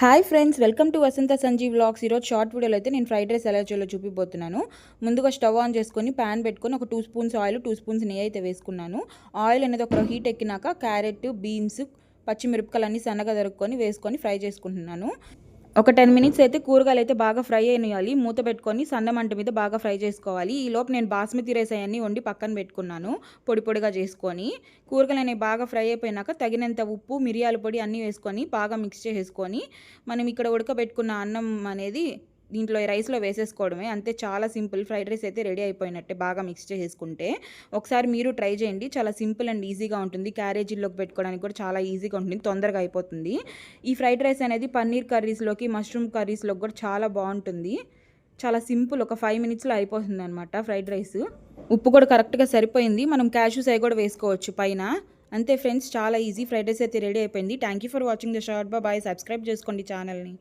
Hi friends welcome to Vasantha Sanjeev vlogs ఈరోజు short వీడియోలో అయితే నేను ఫ్రైడ్ రైస్ ఎలా చేయాలో చూపిపోతున్నాను ముందుగా స్టవ్ ఆన్ చేసుకొని ప్యాన్ పెట్టుకొని ఒక two spoons oil two spoons నెయ్యి అయితే వేసుకున్నాను. ఆయిల్ అనేది ఒక హీట్ ఎక్కినాక క్యారెట్ బీన్స్ పచ్చిమిరపకాయలు అన్నీ సన్నగా దొరుకుకొని వేసుకొని ఫ్రై చేసుకుంటున్నాను. ఒక టెన్ మినిట్స్ అయితే కూరగాయలు అయితే బాగా ఫ్రై అయినాయాలి. మూత పెట్టుకొని సన్న మంట మీద బాగా ఫ్రై చేసుకోవాలి. ఈ లోపు నేను బాస్మతి రైస్ అవన్నీ వండి పక్కన పెట్టుకున్నాను పొడి పొడిగా చేసుకొని. కూరగాయలు అనేవి బాగా ఫ్రై అయిపోయినాక తగినంత ఉప్పు మిరియాల పొడి అన్నీ వేసుకొని బాగా మిక్స్ చేసుకొని మనం ఇక్కడ ఉడకబెట్టుకున్న అన్నం అనేది దీంట్లో ఈ రైస్లో వేసేసుకోవడమే. అంతే చాలా సింపుల్. ఫ్రైడ్ రైస్ అయితే రెడీ అయిపోయినట్టే బాగా మిక్స్ చేసుకుంటే ఒకసారి మీరు ట్రై చేయండి. చాలా సింపుల్ అండ్ ఈజీగా ఉంటుంది. క్యారేజీల్లోకి పెట్టుకోవడానికి కూడా చాలా ఈజీగా ఉంటుంది. తొందరగా అయిపోతుంది. ఈ ఫ్రైడ్ రైస్ అనేది పన్నీర్ కర్రీస్లోకి మష్రూమ్ కర్రీస్లోకి కూడా చాలా బాగుంటుంది. చాలా సింపుల్. ఒక ఫైవ్ మినిట్స్లో అయిపోతుంది అనమాట ఫ్రైడ్ రైస్. ఉప్పు కూడా కరెక్ట్గా సరిపోయింది. మనం క్యాషూస్ అవి కూడా వేసుకోవచ్చు పైన. అంతే ఫ్రెండ్స్ చాలా ఈజీ. ఫ్రైడ్ రైస్ అయితే రెడీ అయిపోయింది. Thank you for watching the short bye subscribe చేసుకోండి ఛానల్ని.